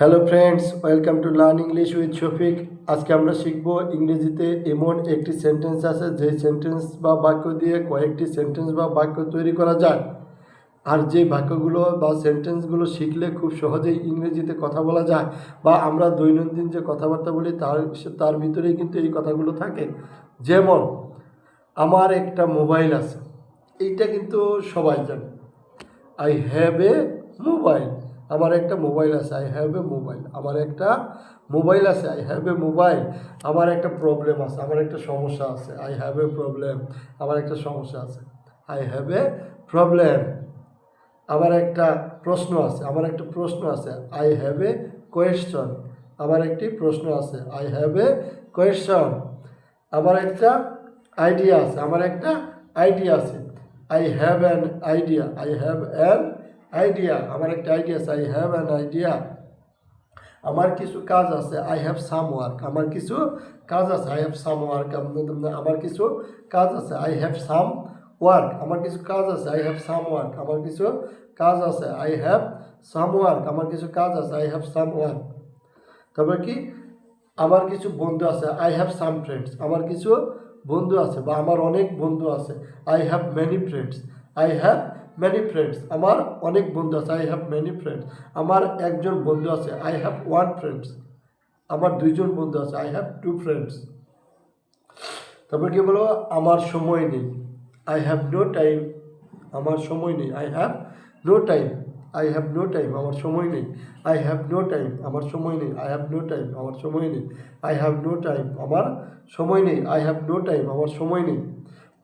Hello friends welcome to learn English with Shafiq আজকে আমরা শিখব ইংরেজিতে এমন একটি সেন্টেন্স আছে, যে সেন্টেন্স বা বাক্য দিয়ে কয়েকটি সেন্টেন্স বা বাক্য তৈরি করা যায়। আর যে বাক্যগুলো বা সেন্টেন্সগুলো শিখলে খুব সহজেই ইংরেজিতে কথা বলা যায়, বা আমরা দৈনন্দিন যে কথাবার্তা বলি, তার তার ভিতরেই কিন্তু এই কথাগুলো থাকে। যেমন, আমার একটা মোবাইল আছে। এইটা কিন্তু সবাই জানে। আই হ্যাভ এ মোবাইল আমার একটা মোবাইল আছে আই হ্যাভ এ মোবাইল আমার একটা মোবাইল আছে আই হ্যাভ এ মোবাইল আমার একটা প্রবলেম আছে, আমার একটা সমস্যা আছে আই হ্যাভ এ প্রবলেম আমার একটা সমস্যা আছে আই হ্যাভ এ প্রবলেম আমার একটা প্রশ্ন আছে, আমার একটা প্রশ্ন আছে আই হ্যাভ এ কোয়েশ্চন আমার একটি প্রশ্ন আছে আই হ্যাভ এ কোয়েশ্চন আমার একটা আইডিয়া আছে, আমার একটা আইডিয়া আছে। I have an idea I have an idea আমার একটা আইডিয়া আছে আই হ্যাভ অ্যান আইডিয়া আমার কিছু কাজ আছে আই হ্যাভ সাম ওয়ার্ক আমার কিছু কাজ আছে আই হ্যাভ সাম ওয়ার্ক আমার কিছু কাজ আছে আই হ্যাভ সাম ওয়ার্ক আমার কিছু কাজ আছে আই হ্যাভ সাম ওয়ার্ক আমার কিছু কাজ আছে আই হ্যাভ সাম ওয়ার্ক আমার কিছু কাজ আছে আই হ্যাভ সাম ওয়ার্ক তারপর কি আমার কিছু বন্ধু আছে আই হ্যাভ সাম ফ্রেন্ডস আমার কিছু বন্ধু আছে বা আমার অনেক বন্ধু আছে I have many friends I have many friends আমার অনেক বন্ধু আছে আই হ্যাভ মেনি ফ্রেন্ডস আমার একজন বন্ধু আছে আই হ্যাভ ওয়ান ফ্রেন্ডস আমার দুইজন বন্ধু আছে আই হ্যাভ টু ফ্রেন্ডস তারপর কি বলব আমার সময় নেই আই হ্যাভ নো টাইম আমার সময় নেই I have no time I have no time আমার সময় নেই আই হ্যাভ নো টাইম আমার সময় নেই আই হ্যাভ নো টাইম আমার সময় নেই আই হ্যাভ নো টাইম আমার সময় নেই আই হ্যাভ নো টাইম আমার সময় নেই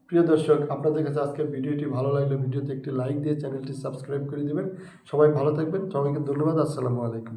প্রিয় দর্শক, আপনাদের কাছে আজকের ভিডিওটি ভালো লাগলে ভিডিওতে একটি লাইক দিয়ে চ্যানেলটি সাবস্ক্রাইব করে দেবেন। সবাই ভালো থাকবেন। সবাইকে ধন্যবাদ। আসসালামু আলাইকুম।